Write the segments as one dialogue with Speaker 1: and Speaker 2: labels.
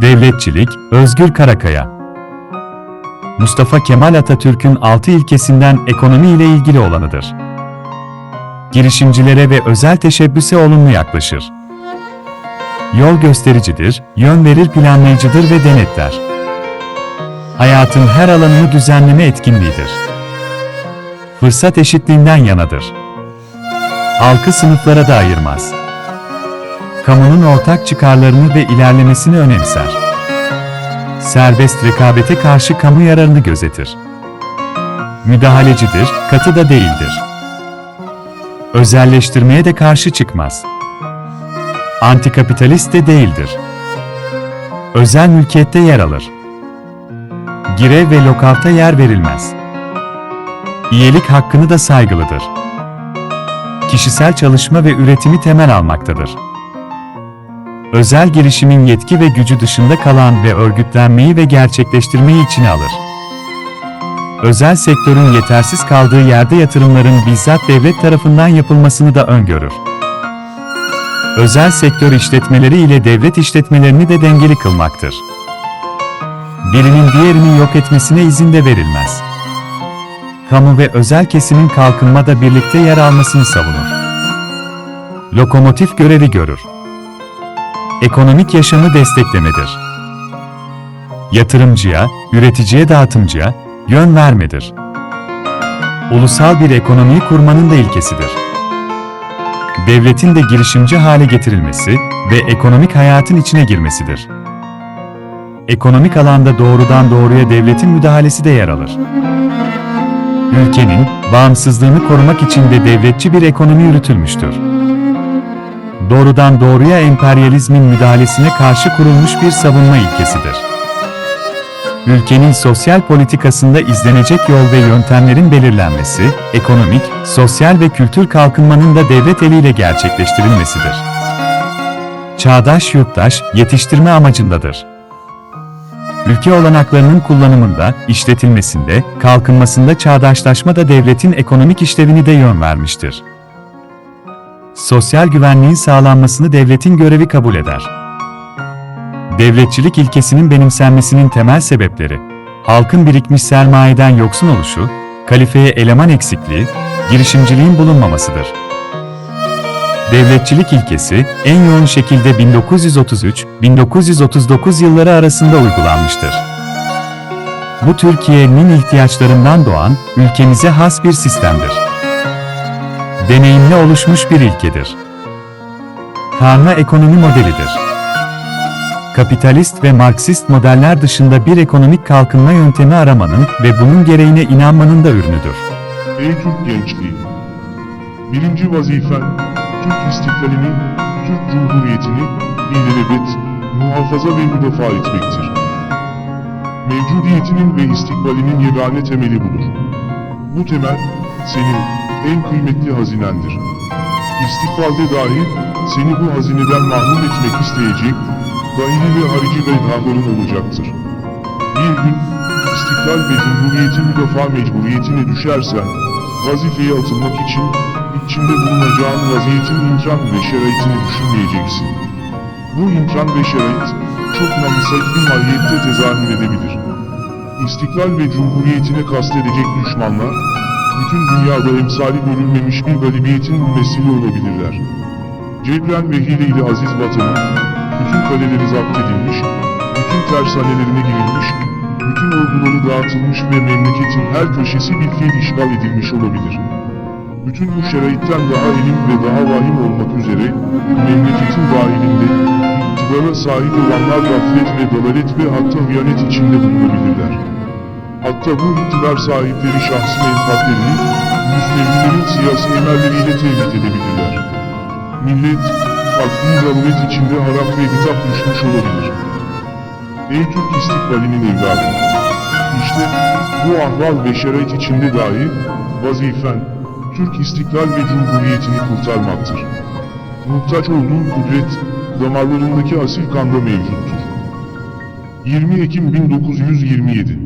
Speaker 1: Devletçilik, Özgür Karakaya Mustafa Kemal Atatürk'ün altı ilkesinden ekonomi ile ilgili olanıdır. Girişimcilere ve özel teşebbüse olumlu yaklaşır. Yol göstericidir, yön verir planlayıcıdır ve denetler. Hayatın her alanını düzenleme etkinliğidir. Fırsat eşitliğinden yanadır. Halkı sınıflara da ayırmaz. Kamunun ortak çıkarlarını ve ilerlemesini önemser. Serbest rekabete karşı kamu yararını gözetir. Müdahalecidir, katı da değildir. Özelleştirmeye de karşı çıkmaz. Antikapitalist de değildir. Özel mülkiyette yer alır. Gire ve lokalta yer verilmez. İyilik hakkını da saygılıdır. Kişisel çalışma ve üretimi temel almaktadır. Özel girişimin yetki ve gücü dışında kalan ve örgütlenmeyi ve gerçekleştirmeyi içine alır. Özel sektörün yetersiz kaldığı yerde yatırımların bizzat devlet tarafından yapılmasını da öngörür. Özel sektör işletmeleri ile devlet işletmelerini de dengeli kılmaktır. Birinin diğerini yok etmesine izin de verilmez. Kamu ve özel kesimin kalkınmada birlikte yer almasını savunur. Lokomotif görevi görür. Ekonomik yaşamı desteklemedir. Yatırımcıya, üreticiye dağıtımcıya yön vermedir. Ulusal bir ekonomiyi kurmanın da ilkesidir. Devletin de girişimci hale getirilmesi ve ekonomik hayatın içine girmesidir. Ekonomik alanda doğrudan doğruya devletin müdahalesi de yer alır. Ülkenin bağımsızlığını korumak için de devletçi bir ekonomi yürütülmüştür doğrudan doğruya emperyalizmin müdahalesine karşı kurulmuş bir savunma ilkesidir. Ülkenin sosyal politikasında izlenecek yol ve yöntemlerin belirlenmesi, ekonomik, sosyal ve kültür kalkınmanın da devlet eliyle gerçekleştirilmesidir. Çağdaş yurttaş, yetiştirme amacındadır. Ülke olanaklarının kullanımında, işletilmesinde, kalkınmasında çağdaşlaşma da devletin ekonomik işlevini de yön vermiştir sosyal güvenliğin sağlanmasını devletin görevi kabul eder. Devletçilik ilkesinin benimsenmesinin temel sebepleri, halkın birikmiş sermayeden yoksun oluşu, kalifeye eleman eksikliği, girişimciliğin bulunmamasıdır. Devletçilik ilkesi en yoğun şekilde 1933-1939 yılları arasında uygulanmıştır. Bu Türkiye'nin ihtiyaçlarından doğan, ülkemize has bir sistemdir deneyimle oluşmuş bir ilkedir. Karma ekonomi modelidir. Kapitalist ve Marksist modeller dışında bir ekonomik kalkınma yöntemi aramanın ve bunun gereğine inanmanın da ürünüdür.
Speaker 2: Ey Türk gençliği! Birinci vazifen, Türk istiklalini, Türk Cumhuriyeti'ni ilelebet, muhafaza ve müdafaa etmektir. Mevcudiyetinin ve istikbalinin yegane temeli budur. Bu temel, senin, en kıymetli hazinendir. İstikbalde dahi, seni bu hazineden mahrum etmek isteyecek, dahili ve harici bedhaların olacaktır. Bir gün, istiklal ve cumhuriyetin müdafaa mecburiyetine düşersen, vazifeye atılmak için, içinde bulunacağın vaziyetin imkan ve şeraitini düşünmeyeceksin. Bu imkan ve şerait, çok namısal bir maliyette tezahür edebilir. İstiklal ve cumhuriyetine kastedecek düşmanlar, bütün dünyada emsali görülmemiş bir galibiyetin mümessili olabilirler. Cebren ve hile ile aziz vatanın, bütün kaleleri zapt edilmiş, bütün tersanelerine girilmiş, bütün orduları dağıtılmış ve memleketin her köşesi bir fiil işgal edilmiş olabilir. Bütün bu şeraitten daha elim ve daha vahim olmak üzere, memleketin dahilinde, iktidara sahip olanlar gaflet ve dalalet ve hatta hıyanet içinde bulunabilirler. Hatta bu iktidar sahipleri şahsi menfaatlerini, müstevlilerin siyasi emelleriyle tevhid edebilirler. Millet, farklı zaruret içinde harap ve bitap düşmüş olabilir. Ey Türk istikbalinin evladı! İşte bu ahval ve şerait içinde dahi, vazifen, Türk istiklal ve cumhuriyetini kurtarmaktır. Muhtaç olduğun kudret, damarlarındaki asil kanda mevcuttur. 20 Ekim 1927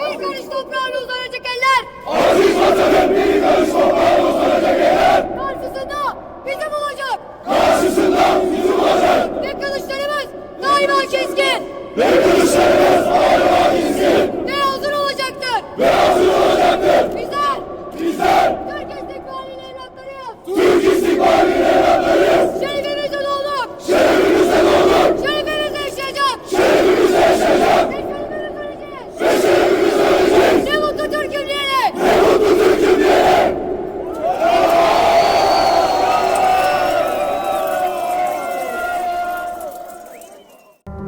Speaker 3: Bir karış toprağını uzanacak eller. Aziz vatanım bir karış toprağını uzanacak eller. Karşısında bizim olacak. Karşısında bizim olacak. Ve kılıçlarımız daima keskin. Ve kılıçlarımız